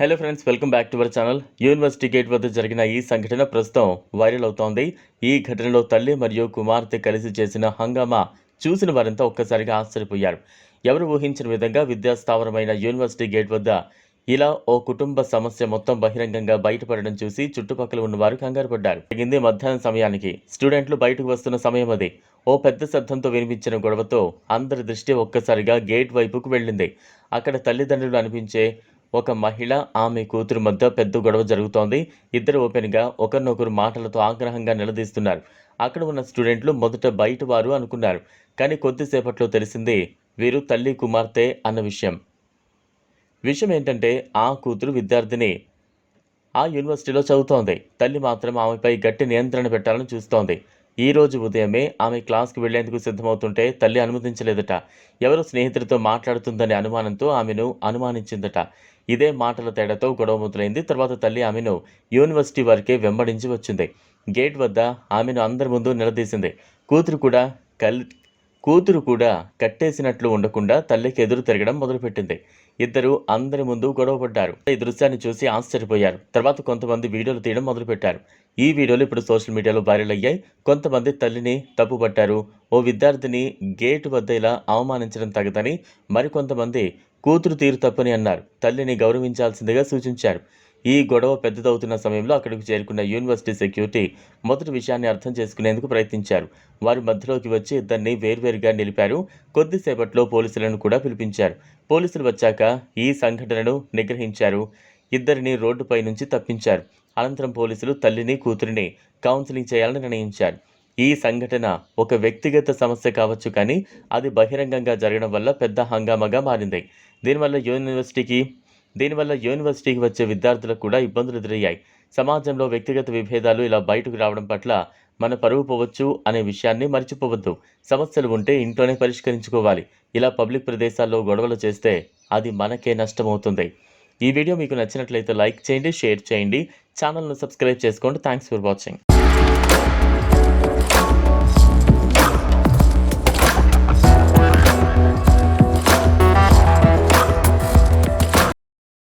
Hello friends welcome back to our channel. University gate వద్ద జరిగిన ఈ సంఘటన ప్రస్తుతం వైరల్ అవుతోంది. ఈ ఘటనలో తల్లి మరియు కుమార్తె కలిసి చేసిన హంగామా చూసిన వారంతా ఒక్కసారిగా ఆశ్చర్యపోయారు. ఎవరు ఊహించిన విధంగా విద్యాస్థావరమైన యూనివర్సిటీ గేట్ వద్ద ఇలా ఓ కుటుంబ సమస్య మొత్తం బహిరంగంగా బయటపడడం చూసి చుట్టుపక్కల ఉన్నవారు కంగారు పడ్డారు. జరిగింది మధ్యాహ్నం సమయానికి. స్టూడెంట్లు బయటకు వస్తున్న సమయం అది. ఓ పెద్ద శబ్దంతో వినిపించిన గొడవతో అందరి దృష్టి ఒక్కసారిగా గేట్ వైపుకు వెళ్ళింది. అక్కడ తల్లిదండ్రులు అనిపించే ఒక మహిళ ఆమె కూతురు మధ్య పెద్ద గొడవ జరుగుతోంది. ఇద్దరు ఓపెన్గా ఒకరినొకరు మాటలతో ఆగ్రహంగా నిలదీస్తున్నారు. అక్కడ ఉన్న స్టూడెంట్లు మొదట బయట వారు అనుకున్నారు. కానీ కొద్దిసేపట్లో తెలిసింది వీరు తల్లి కుమార్తె అన్న విషయం. విషయం ఏంటంటే ఆ కూతురు విద్యార్థిని ఆ యూనివర్సిటీలో చదువుతోంది. తల్లి మాత్రం ఆమెపై గట్టి నియంత్రణ పెట్టాలని చూస్తోంది. ఈ రోజు ఉదయమే ఆమె క్లాస్కి వెళ్ళేందుకు సిద్ధమవుతుంటే తల్లి అనుమతించలేదట. ఎవరో స్నేహితుడితో మాట్లాడుతుందనే అనుమానంతో ఆమెను అనుమానించిందట. ఇదే మాటల తేడాతో గొడవ మొదలైంది. తర్వాత తల్లి ఆమెను యూనివర్సిటీ వరకే వెంబడించి వచ్చింది. గేట్ వద్ద ఆమెను అందరి ముందు నిలదీసింది. కూతురు కూడా కల్ కూతురు కూడా కట్టేసినట్లు ఉండకుండా తల్లికి ఎదురు తిరగడం మొదలుపెట్టింది. ఇద్దరు అందరి ముందు గొడవపడ్డారు. ఈ దృశ్యాన్ని చూసి ఆశ్చర్యపోయారు. తర్వాత కొంతమంది వీడియోలు తీయడం మొదలుపెట్టారు. ఈ వీడియోలు ఇప్పుడు సోషల్ మీడియాలో వైరల్ అయ్యాయి. కొంతమంది తల్లిని తప్పుపట్టారు. ఓ విద్యార్థిని గేటు వద్ద ఇలా అవమానించడం తగదని మరికొంతమంది కూతురు తీరు తప్పని అన్నారు. తల్లిని గౌరవించాల్సిందిగా సూచించారు. ఈ గొడవ పెద్దదవుతున్న సమయంలో అక్కడికి చేరుకున్న యూనివర్సిటీ సెక్యూరిటీ మొదటి విషయాన్ని అర్థం చేసుకునేందుకు ప్రయత్నించారు. వారి మధ్యలోకి వచ్చి ఇద్దరిని వేర్వేరుగా నిలిపారు. కొద్దిసేపట్లో పోలీసులను కూడా పిలిపించారు. పోలీసులు వచ్చాక ఈ సంఘటనను నిగ్రహించారు. ఇద్దరిని రోడ్డుపై నుంచి తప్పించారు. అనంతరం పోలీసులు తల్లిని కూతురిని కౌన్సిలింగ్ చేయాలని నిర్ణయించారు. ఈ సంఘటన ఒక వ్యక్తిగత సమస్య కావచ్చు కానీ అది బహిరంగంగా జరగడం వల్ల పెద్ద హంగామాగా మారింది. దీనివల్ల యూనివర్సిటీకి దీనివల్ల యూనివర్సిటీకి వచ్చే విద్యార్థులకు కూడా ఇబ్బందులు ఎదురయ్యాయి. సమాజంలో వ్యక్తిగత విభేదాలు ఇలా బయటకు రావడం పట్ల మన పరువు పోవచ్చు అనే విషయాన్ని మర్చిపోవద్దు. సమస్యలు ఉంటే ఇంట్లోనే పరిష్కరించుకోవాలి. ఇలా పబ్లిక్ ప్రదేశాల్లో గొడవలు చేస్తే అది మనకే నష్టమవుతుంది. ఈ వీడియో మీకు నచ్చినట్లయితే లైక్ చేయండి షేర్ చేయండి. ఛానల్ను సబ్స్క్రైబ్ చేసుకోండి. Thanks for watching.